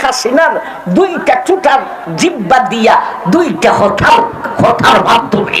হাসিনার দুইটা চুটার জিব্বা দিয়া দুইটা হঠাৎ হঠার মাধ্যমে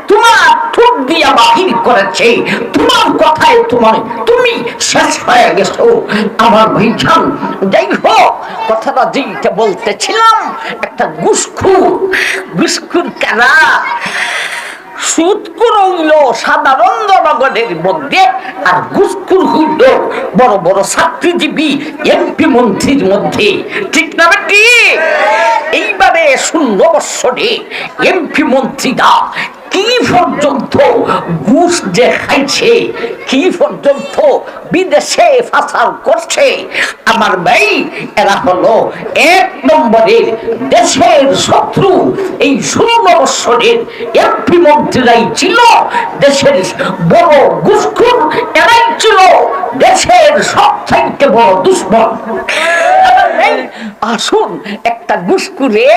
তোমার ঠোঁট দিয়া বাহির করেছে। তোমার কথায় তোমার তুমি শেষ হয়ে গেছো। আমার যাই হোক কথাটা বলতেছিলাম, একটা গুসখুর। গুসখুর কারা? সুদকুর হইল সাধারণ জনগণের মধ্যে, আর গুসকুর হইল বড় বড় ছাত্রীজীবী এমপি মন্ত্রীর মধ্যে। ঠিক না বেটি? এইবারে শূন্য বৎসরে এমপি মন্ত্রীরা কি পর্যন্ত ঘুষ যে খাইছে কি পর্যন্ত বিদেশে ফাসাল করছে। আমার ভাই, এরা হলো এক নম্বরের দেশের শত্রু। এই ষোলো বৎসরের এমপি মন্ত্রীরাই ছিল দেশের বড় ঘুষখুর, এরাই ছিল দেশের সব থেকে বড় দুশ্মন। আসুন, একটা ঘুষখুরে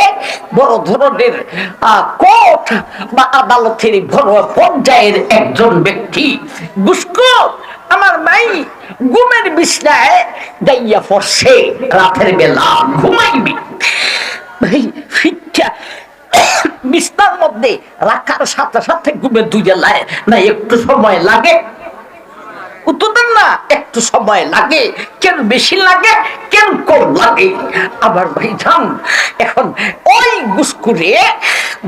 বড় ধরনের কোর্ট বা আদালতের বড় পর্যায়ের একজন ব্যক্তি ঘুষখোর আমার মাই ঘুমের বিছনায় দাইয়া পড়ছে রাতের বেলা, ঘুমাইবি। ভাই, ফিটটা বিছনার মধ্যে রাখার সাথে সাথে ঘুমে দুইটা লাগে না, একটু সময় লাগে। উত্তর দেন না। একটু সময় লাগে, কেন বেশি লাগে, কেন কম লাগে? আবার ভাইজান, এখন ওই গুসকুরে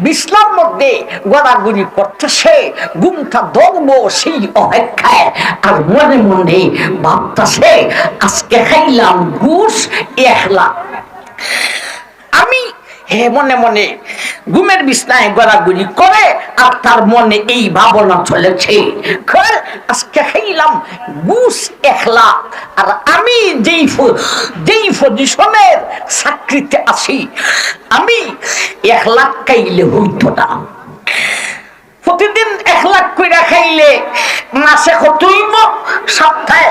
বিছনার মধ্যে গড়াগড়ি করতেছে, ঘুমটা ধরবো সেই অপেক্ষায়, আর মনে মনে ভাবতেছে, আজকে খাইলাম ঘুষ একলা আমি হে মনে মনে ঘুমের বিছনায় গড়াগড়ি করে আর তার মনে এই ভাবনা চলেছে। আজকে খাইলাম বুস একলা আর আমি যেই যেই পজিশনের চাকরিতে আছি, আমি এক লাখ খাইলে হইতো না। প্রতিদিন এক লাখ কইরা খাইলে মাসে কতইব সপ্তাহে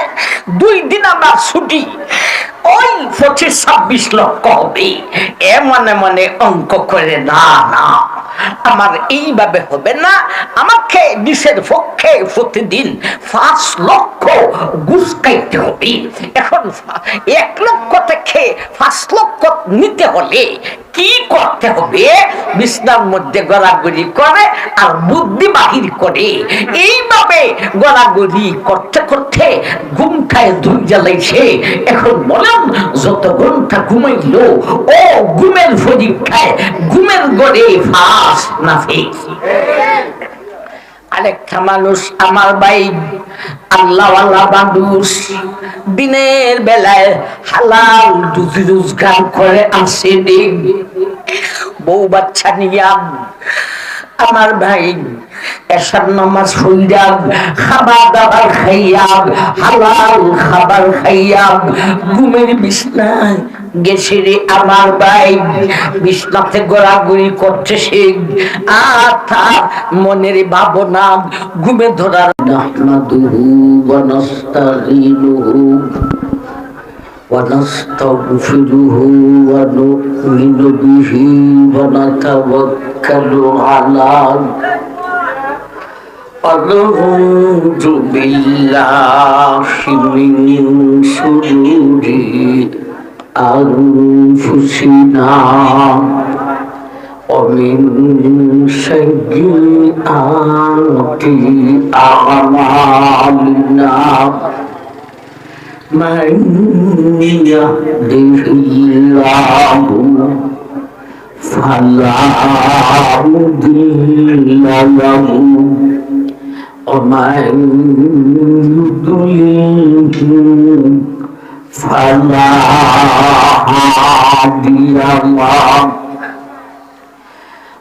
দুই দিন আমার ছুটি। ওই পঁচিশ ছাব্বিশ লক্ষ হবে। এ মনে মনে অঙ্ক করে না না। আমার এইভাবে হবে না। আমাকে দেশের পক্ষে প্রতিদিন পাঁচ লক্ষ ঘুষ খাইতে হবে। এখন এক লক্ষ থেকে পাঁচ লক্ষ নিতে হলে কি করতে হবে? বিছনার মধ্যে গড়াগড়ি করে আর বুদ্ধি বাহির করে। এইভাবে গড়াগড়ি করতে করতে ঘুম খায় দুই জ্বালাইছে এখন বলেন যত ঘণ্টা ঘুমাইলো, ও ঘুমের পরীক্ষায় ঘুমের গড়ে ফাঁস না ফেস আরেকটা মানুষ আমার ভাই আল্লাহ আল্লাহ মানুষ, দিনের বেলায় হালাল রুজি রোজগার করে আসেনি। বউ বাচ্চা নিয়া আমার ভাই এসার নামাজ হইয়া খাবার দাবার খাইয়া হালাল খাবার খাইয়া ঘুমের বিছনায় গেছে রে আমার ভাই বিছনাতে গড়াগড়ি করছে সে। আর মনের ভাবনা, ঘুমে ধরার নাহমাদুহু ونستغفره ونؤمن به ونتوكل عليه ونعوذ بالله من شرور أنفسنا ومن سيئات أعمالنا من يهده الله فلا مضل له ومن يضلل فلا هادي له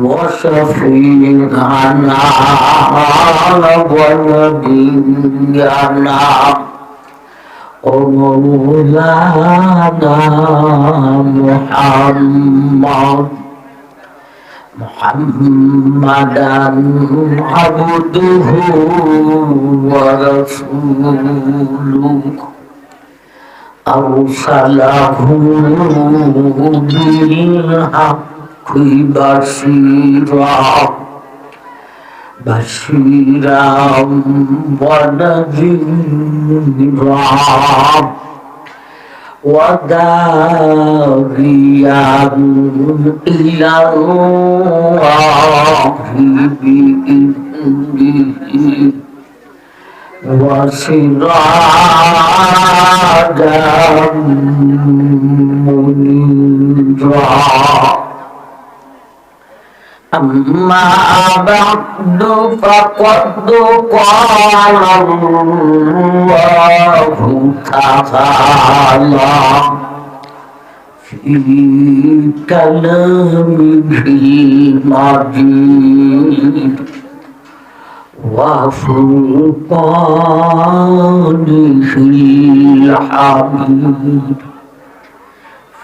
وشفيعنا ونبينا ومولانا محمد محمدا عبده ورسوله أرسله بالحق بشيرا بشيرا ونذيرا وداعيا إلى الله بإذنه وسراجا منيرا أما بعد فقد قال الله تعالى في كلامه المجيد وفرقانه الحميد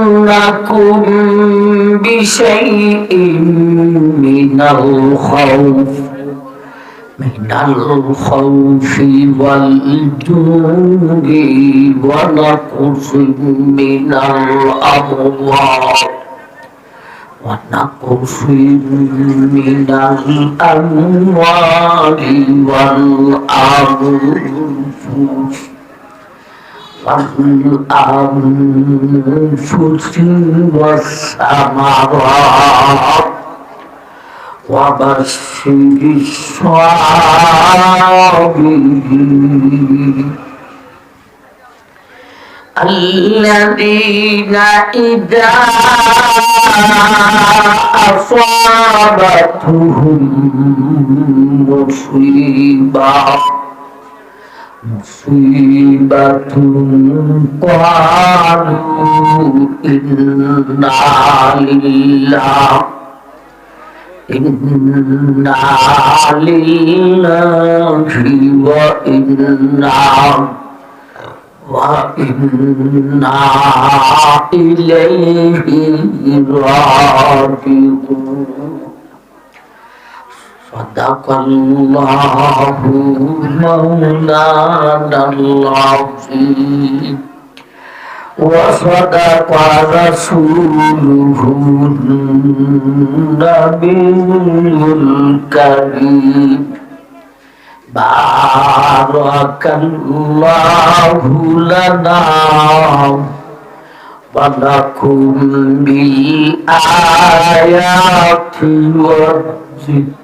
ولنبلونكم بشيء من الخوف من الخوف والجوع ونقص من الأموال ونقص من الأموال والأنفس والأنفس والثمرات وبشر الصابرين الذين إذا أصابتهم مصيبة مصيبة قالوا إنا لله إنا لله وإنا وإنا إليه راجعون صدق الله مولانا العظيم وصدق رسوله النبي الكريم بارك الله لنا ولكم بالآيات والذكر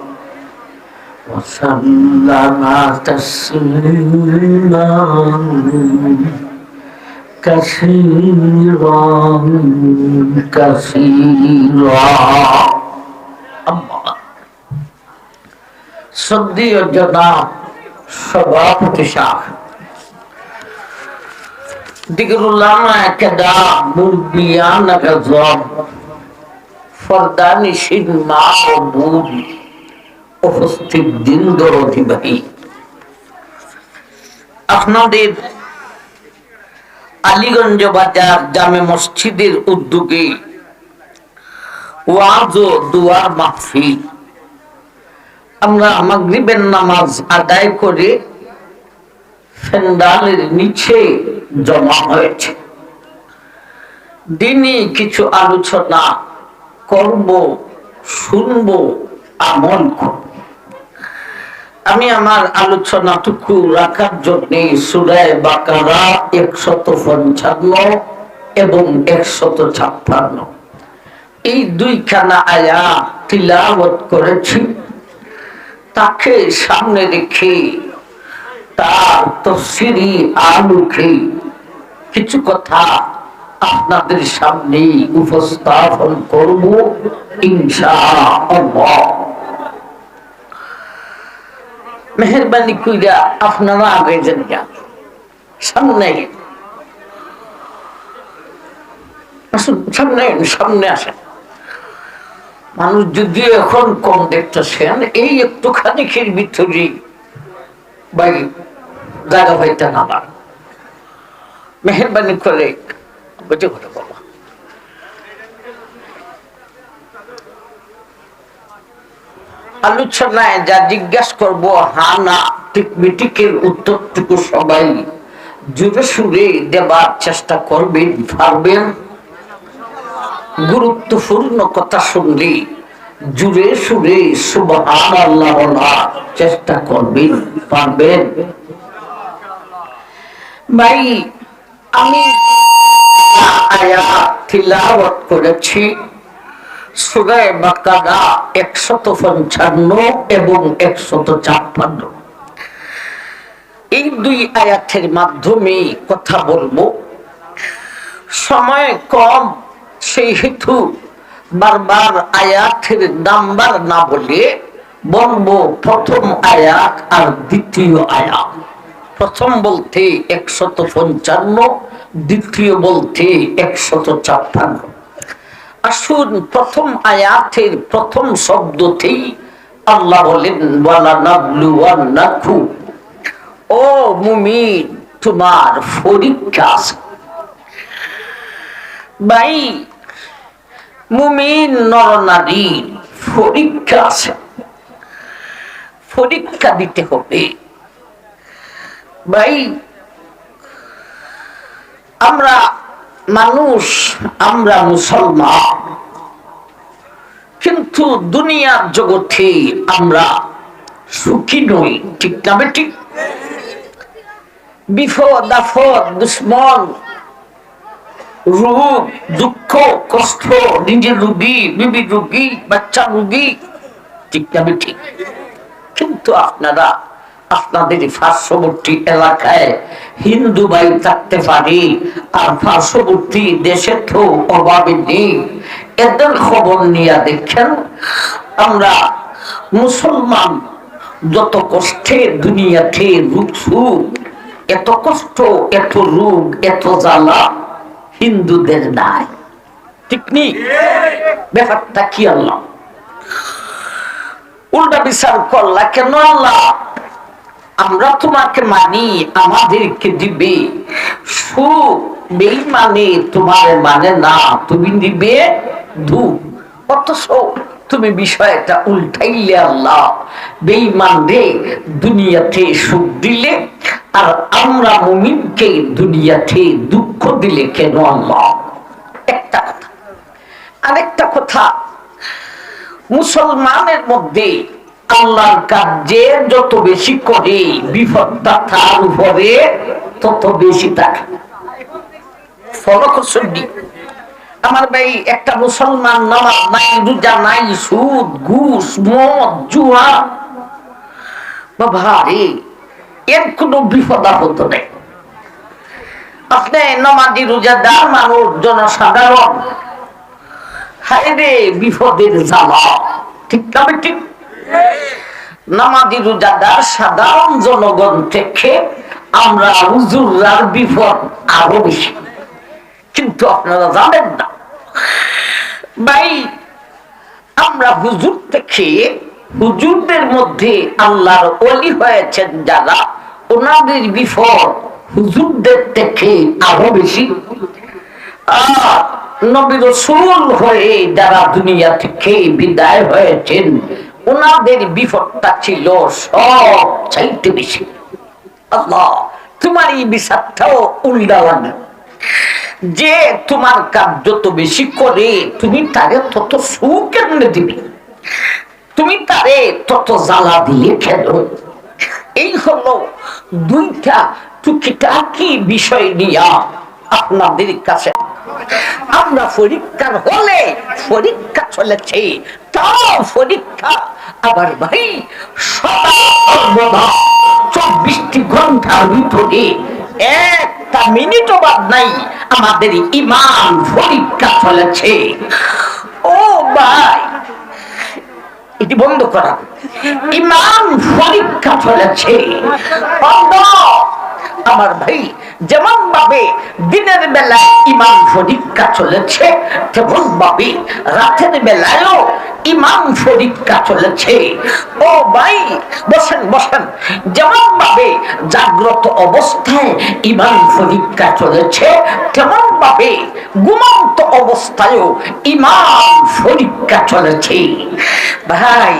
وسلم تسليما كثيرا كثيرا الله শ্রদ্ধেয় জনাব সভাপতি শাহ দিগরুল্লামা কেদা মুরবিয়ান গজব ফরদানি শিন মা ও বুল উপস্থিত দিন ভাই আপনাদের আলীগঞ্জ বাজার জামে মসজিদের উদ্যোগে ওয়াজ ও দুয়ার মাহফিল। আমরা মাগরিবের নামাজ আদায় করে ফেন্ডালের নিচে জমা হয়েছে। দিনই কিছু আলোচনা করব, শুনব, আমল করব। আমি আমার আলোচনাটুকু রাখার জন্য সুরায় বাকারা একশত পঞ্চান্ন এবং একশত ছাপ্পান্ন। এই দুইখানা আয়া তিলাবত করেছি। তাকে সামনে রেখে তার তফসিরি আলুকে কিছু কথা আপনাদের সামনে উপস্থাপন করব ইনশা আল্লাহ মেহরবানি কইরা আপনারা আগে যান সামনে। সামনে সামনে আসেন। মানুষ যদি এখন কম দেখতেছেন, এই একটুখানি খের ভিতরে ভাই জায়গা পাইতে না পার মেহরবানি করে বুঝে করে বাবা আলোচনায় যা জিজ্ঞাসা করব, হা না, ঠিক মিটিকের উত্তরটুকু সবাই জুড়ে সুরে দেবার চেষ্টা করবেন পারবেন গুরুত্বপূর্ণ কথা শুনলে জুড়ে সুরে সুবহান চেষ্টা করবেন, পারবেন। ভাই, আমি আয়াত তিলাওয়াত করেছি। সুরায় বাকারা একশত পঞ্চান্ন এবং একশত ছাপ্পান্ন। এই দুই আয়াতের মাধ্যমে কথা বলব। সময় কম সেই হেতু বারবার আয়াতের নাম্বার না বলে বলব প্রথম আয়াত আর দ্বিতীয় আয়াত। প্রথম বলতে একশত পঞ্চান্ন, দ্বিতীয় বলতে একশত ছাপ্পান্ন। আসুন, প্রথম আয়াতের প্রথম শব্দতেই আল্লাহ বলেন ও মুমিন, তোমার পরীক্ষা ভাই, মুমিন নরনারী পরীক্ষা আছে। পরীক্ষা দিতে হবে। ভাই, আমরা মানুষ, আমরা মুসলমান। কিন্তু দুনিয়ার জগতে আমরা সুখী নই, ঠিক না বেঠিক? বিপদ, আপদ, দুশ্মন, রোগ, দুঃখ, কষ্ট, নিজের রুগী, বিবি রুগী, বাচ্চা রুগী, ঠিক না ঠিক কিন্তু আপনারা আপনাদের পার্শ্ববর্তী এলাকায় হিন্দু ভাই থাকতে পারি, আর পার্শ্ববর্তী দেশে তো অভাবে নেই। এদের খবর নিয়ে দেখেন, আমরা মুসলমান যত কষ্টে দুনিয়াতে রূপ এত কষ্ট, এত রোগ, এত জ্বালা হিন্দুদের নাই। ঠিক নেই? ব্যাপারটা কি আল্লাহ? উল্টা বিচার করলা কেন আল্লাহ? আমরা তোমাকে মানি, আমাদেরকে দিবে। সুখ বেইমানে তোমার মানে না, তুমি দিবে ধূপ অথচ তুমি বিষয়টা উল্টাইলে আল্লাহ, বেইমান রে, দুনিয়াতে সুখ দিলে, আর আমরা মুমিনকে দুনিয়াতে দুঃখ দিলে কেন আল্লাহ? একটা কথা। আরেকটা কথা, মুসলমানের মধ্যে আল্লাহর কাজে যত বেশি করে বিপদটা তার উপরে তত বেশি থাকে। আমার ভাই, একটা মুসলমান নামাজ নাই, রোজা নাই, সুদ, ঘুষ, মদ, জুয়া। বাবা রে, এর কোনো বিপদ আপদ নেই। আপনি নমাজি, রোজাদার মানুষ, জনসাধারণ হায়রে বিপদের জ্বালা। ঠিক না ঠিক? নামাজি রোজাদার সাধারণ জনগণ থেকে আমরা হুজুরার বিপদ আরও বেশি। কিন্তু আপনারা জানেন না। ভাই, আমরা হুজুর থেকে হুজুরদের মধ্যে আল্লাহর অলি হয়েছেন যারা, ওনাদের বিপদ হুজুরদের থেকে আরও বেশি। আর নবী রসুল হয়ে যারা দুনিয়া থেকে বিদায় হয়েছেন ওনাদের বিপদটা ছিল সব চাইতে বেশি। আল্লাহ, তোমার এই বিষাদটাও উল্টা লাগে যে তোমার কাজ যত বেশি করে, তুমি তারে তত কেমনে দিবি। তুমি তারে তত জ্বালা দিয়ে খেলো এই হলো দুইটা টুকিটাকি বিষয় নিয়ে আপনাদের কাছে আমরা পরীক্ষার হলে পরীক্ষা চলেছে, তাও পরীক্ষা। আবার ভাই, সর্বদা চব্বিশটি ঘণ্টার ভিতরে একটা মিনিটও বাদ নাই, আমাদের ইমান পরীক্ষা চলেছে। ও ভাই, এটি বন্ধ করা। ইমান পরীক্ষা চলেছে। আমার ভাই যেমন ভাবে দিনের বেলায় ইমান পরীক্ষা চলেছে, তেমন ভাবে রাতের বেলায়ও ইমান পরীক্ষা চলেছে। ও ভাই, বসেন বসেন। যেমন ভাবে জাগ্রত অবস্থায় ইমান পরীক্ষা চলেছে, তেমন ভাবে ঘুমন্ত অবস্থায়ও ইমান পরীক্ষা চলেছে। ভাই,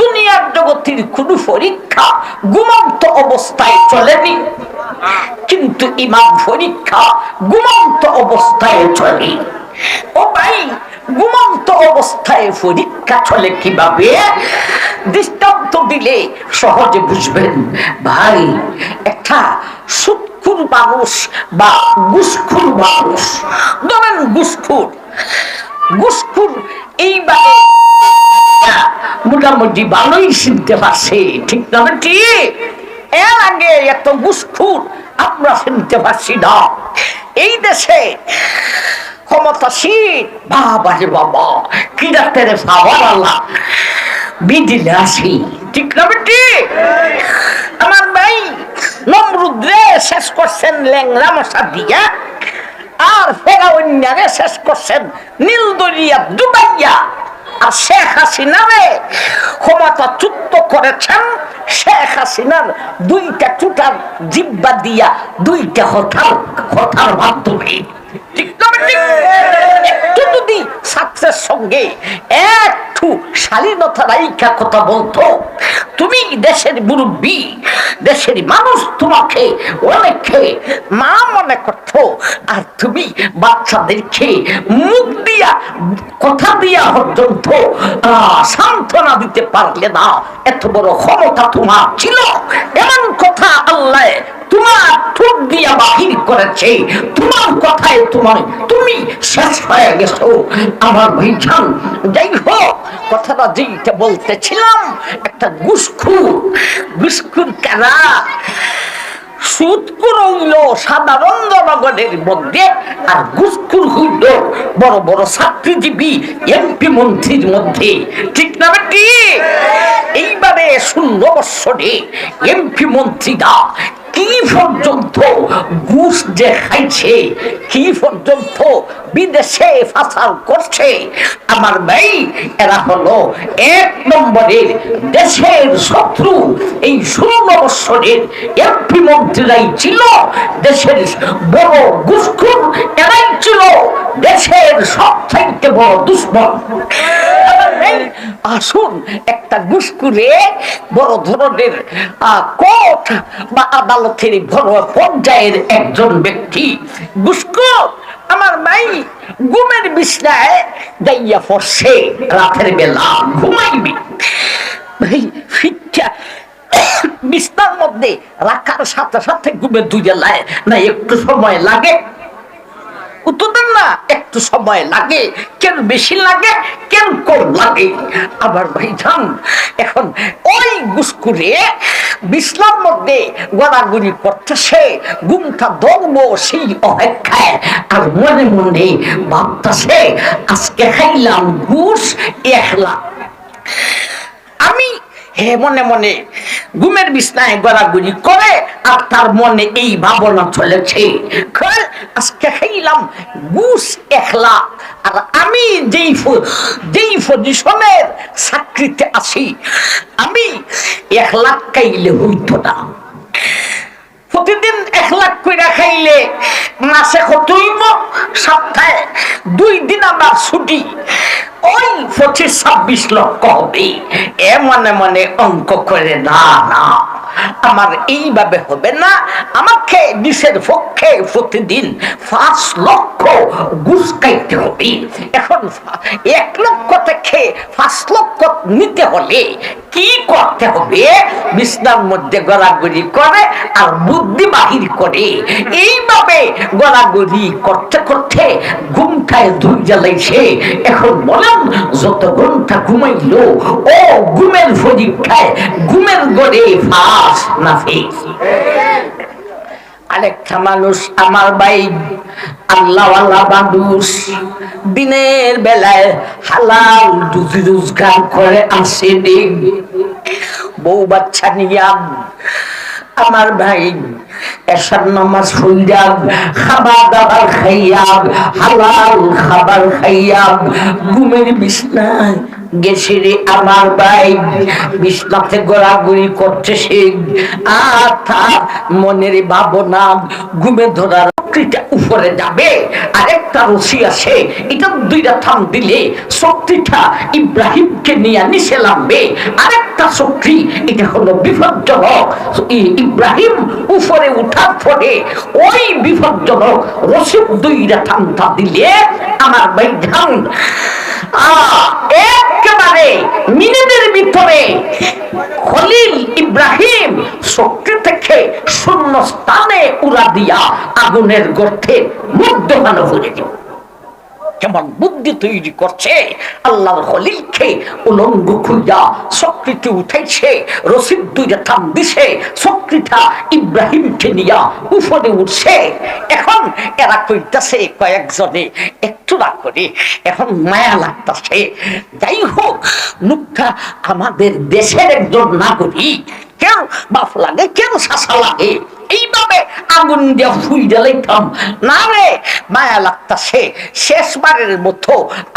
দুনিয়ার জগতের কোন পরীক্ষা ঘুমন্ত অবস্থায় চলেনি। কিন্তু ইমান পরীক্ষা ঘুমন্ত অবস্থায় চলে। ও ভাই, ঘুমন্ত অবস্থায় পরীক্ষা চলে কীভাবে? দৃষ্টান্ত দিলে সহজে বুঝবেন। ভাই, একটা সুৎখুর মানুষ বা গুসখুর মানুষ। ধরেন গুসখুর। গুসখুর এইবারে মোটামুটি ভালোই চিনতে পারছে। ঠিক না ঠিক এর আগে এত গুসখুর আমরা চিনতে পারছি না। এই দেশে ক্ষমতাসীন বাবা রে বাবা, কি ডাক্তারে পাওয়ার আল্লাহ? বিদিলে আসি ঠিক না ঠিক আমার ভাই নমরুদ্রে শেষ করছেন ল্যাংরা মশা দিয়া, আর ফেরাউন্যারে শেষ করছেন নীলদরিয়া ডুবাইয়া আর শেখ হাসিনারে ক্ষমতা চুক্ত করেছেন শেখ হাসিনার দুইটা চুটার জিব্বা দিয়া দুইটা হঠাৎ হঠাৎ মাধ্যমে বাচ্চাদেরকে মুখ দিয়া, কথা দিয়া পর্যন্ত সান্ত্বনা দিতে পারলে না। এত বড় ক্ষমতা তোমার ছিল। এমন কথা আল্লাহ তোমার ঠোঁট দিয়া বাহির করেছে। তোমার কথায় তোমার তুমি শেষ হয়ে গেছো। আমার ভাইজান যাই হোক কথাটা যেইটা বলতেছিলাম, একটা গুসখুর গুসখুর কারা? সুৎকুর হইল সাধারণ জনগণের মধ্যে, আর গুসকুর হইল বড় বড় ছাত্রীজীবী এমপি মন্ত্রীর মধ্যে। ঠিক না বেটি? শূন্য বৎসরে এমপি মন্ত্রীরা কি পর্যন্ত ঘুষ যে খাইছে কি পর্যন্ত বিদেশে ফাসাল করছে। আমার ভাই এরা হলো এক নম্বরের দেশের শত্রু। এই ষোলো বৎসরের এমপি মন্ত্রীরাই ছিল দেশের বড় ঘুষখুর এরাই ছিল দেশের সব চাইতে বড় দুশ্মন। আসুন একটা ঘুষখুরে বড় ধরনের কোর্ট বা আদালতের বড় পর্যায়ের একজন ব্যক্তি। ঘুষখোর আমার ভাই ঘুমের বিছনায় দাইয়া পড়ছে, রাতের বেলা ঘুমাইবি। ভাই ফিটটা বিছনার মধ্যে রাখার সাথে সাথে ঘুমে দুজে লায় না একটু সময় লাগে। উত্তর না। একটু সময় লাগে, কেন বেশি লাগে, কেন কম লাগে? আবার ভাইজান, এখন ওই গুসকুরে মধ্যে করতেছে ধরব সেই অপেক্ষায়, আর মনে মনে ভাবতেছে, আজকে খাইলাম ঘুষ, একলা। আমি হে মনে মনে ঘুমের বিছনায় গড়াগড়ি করে, আর তার মনে এই ভাবনা চলেছে। আজকে খাইলাম গুস একলা আর আমি যেই যেই পজিশনের চাকরিতে আছি, আমি এক লাখ খাইলে হইতো না। প্রতিদিন এক লাখ করে খাইলে মাসে কতইব সপ্তাহে দুই দিন আমার ছুটি। ওই পঁচিশ ছাব্বিশ লক্ষ হবে। এ মনে মনে অঙ্ক করে, না না, আমার এইভাবে হবে না। আমাকে দেশের পক্ষে প্রতিদিন পাঁচ লক্ষ হবে। এখন এক লক্ষ থেকে পাঁচ লক্ষ নিতে হলে কি করতে হবে? বিছনার মধ্যে গড়াগড়ি করে আর বুদ্ধি বাহির করে। এইভাবে গড়াগড়ি করতে করতে ঘুমটায় ধুই জ্বালাইছে। এখন বলেন যত ঘণ্টা ঘুমাইলো, ও ঘুমের পরীক্ষায় ঘুমের গড়ে ফাঁস না আরেকটা মানুষ আমার ভাই, আল্লাহওয়ালা মানুষ, দিনের বেলায় হালাল রুজি রোজগার করে আসে বউ বাচ্চা নিয়া আমার ভাই, এসার নামাজ হইয়া খাবার দাবার খাইয়াব হালাল খাবার খাইয়াব ঘুমের বিছনায় গেছে রে আমার ভাই, বিছনাতে গোড়াগুড়ি আর মনের ভাবনা, ঘুমে ধরার শক্তিটা উপরে যাবে। আর একটা রশি আছে, এটা দুইটা থাম দিলে শক্তিটা ইব্রাহিমকে নিয়ে নিচে নামবে। আরেকটা শক্তি, এটা হলো বিপজ্জনক। ইব্রাহিম উপরে উঠার পরে ওই বিপজ্জনক রশিদ দুইটা থামটা দিলে আমার বৈধান একেবারে মিনিটের ভিতরে খলিল ইব্রাহিম শক্তি থেকে শূন্য স্থানে উড়া দিয়া আগুনের গর্তে মধ্যখানে হয়ে দিল কেমন বুদ্ধি তৈরি করছে? আল্লাহর হলিলকে উলঙ্গ খুঁজা শক্তিটি উঠাইছে, রসিদ দুইটা থাম দিছে শক্তিটা ইব্রাহিমকে নিয়া উপরে উঠছে। এখন এরা কইতাছে কয়েকজনে একটু না করে, এখন মায়া লাগতাছে। যাই হোক লোকটা আমাদের দেশের একজন নাগরিক কেন বাপ লাগে কেন শাসা লাগে। এইভাবে আগুন দিয়ে ফুই জ্বালাইতাম না রে, মায়া লাগতাছে, শেষবারের মতো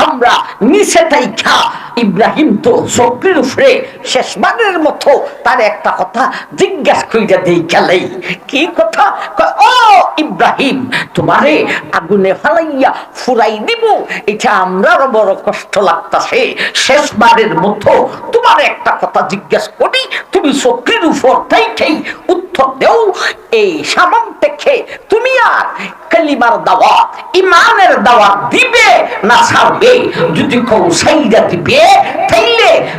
আমরা নিচে তাইখা ইব্রাহিম তো চক্রির উপরে শেষবারের মতো তার একটা কথা জিজ্ঞাসা কইরা দেই গেলেই কি কথা? ও ইব্রাহিম, তোমারে আগুনে ফালাইয়া ফুরাই দিব এটা আমরারও বড় কষ্ট লাগতাছে। শেষবারের মতো তোমার একটা কথা জিজ্ঞাসা করি, তুমি চক্রির উপর তাইকেই উত্তর দেও এই সামান থেকে তুমি আর কালিমার দাওয়া ইমানের দাওয়া দিবে না ছাড়বে। যদি কেউ সাইডা দিবে তাইলে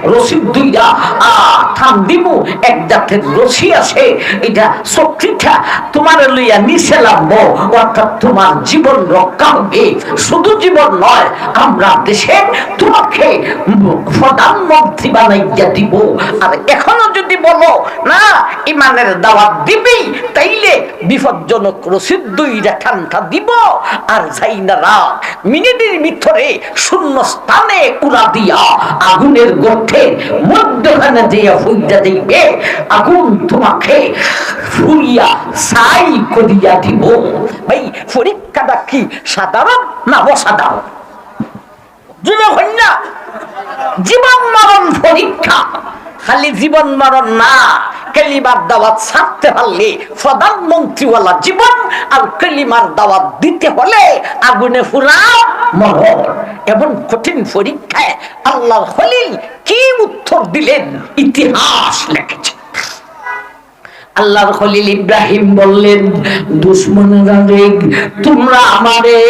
রশি দুইটা, আ, থাম দিব এক জাতের রশি আছে, এটা শক্তিটা তোমার লইয়া নিচে লাভবো অর্থাৎ তোমার জীবন রক্ষা হবে। শুধু জীবন নয়, আমরা দেশে তোমাকে প্রধানমন্ত্রী বানাইয়া দিব। আর এখনও যদি বলো, না, ইমানের দাওয়াত দিবি, তাইলে বিপজ্জনক রসিদ দুই রেখানটা দিব, আর যাই না রাত মিনিটের ভিতরে শূন্য স্থানে উড়া দিয়া আগুনের গর্তে মধ্যখানে দিয়া ফুইটা দিবে, আগুন তোমাকে ফুরিয়া সাই করিয়া দিব। ভাই পরীক্ষাটা কি সাধারণ না অসাধারণ? জীবন জীবন মরণ পরীক্ষা খালি জীবন মরণ না। কেলিমার দাওয়াত ছাড়তে পারলে প্রধানমন্ত্রীওয়ালা জীবন আর কেলিমার দাওয়াত দিতে হলে আগুনে ফুরা মরণ। এমন কঠিন পরীক্ষায় আল্লাহ হলিল কি উত্তর দিলেন? ইতিহাস লেখেছে আল্লাহর খলিল ইব্রাহিম বললেন দুশ্মনেরা রে তোমরা আমারে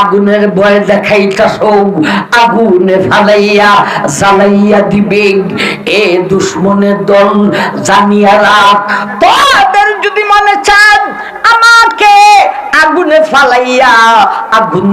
আগুনের ভয় দেখাইতাছ, আগুনে ফালাইয়া জ্বালাইয়া দিবে। এ দুশ্মনের দল জানিয়া রাখ তোদের যদি মনে চান আমাকে আগুনে ফালাইয়া আগুন